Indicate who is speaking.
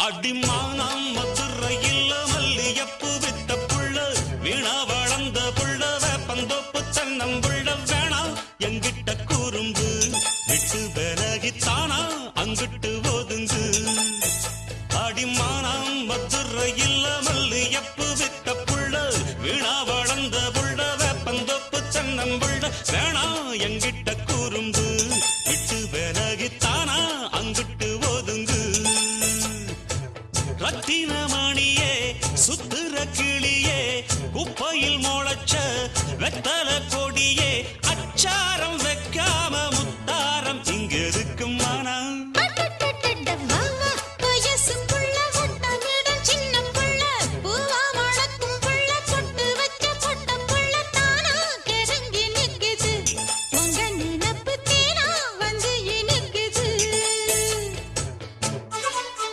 Speaker 1: அடிமானம் மதுரையில் மல்லியப்பு வித்த புள்ள வீணா வளர்ந்த புள்ள வேப்பந்தோப்பு தென்னம்புள்ள வேணா எங்கிட்ட கூறும்பு விட்டு விலகித்தானா அங்கிட்டு ஒதுங்கு. அடிமானம் மதுரையில் மல்லியப்பு வித்த புள்ள வீணா வளர்ந்த புள்ள வேப்பந்தோப்பு தென்னம்புள்ள வேணா எங்கிட்ட ரத்தினமணியே சுத்துற கிளியே குப்பையில் முளைச்ச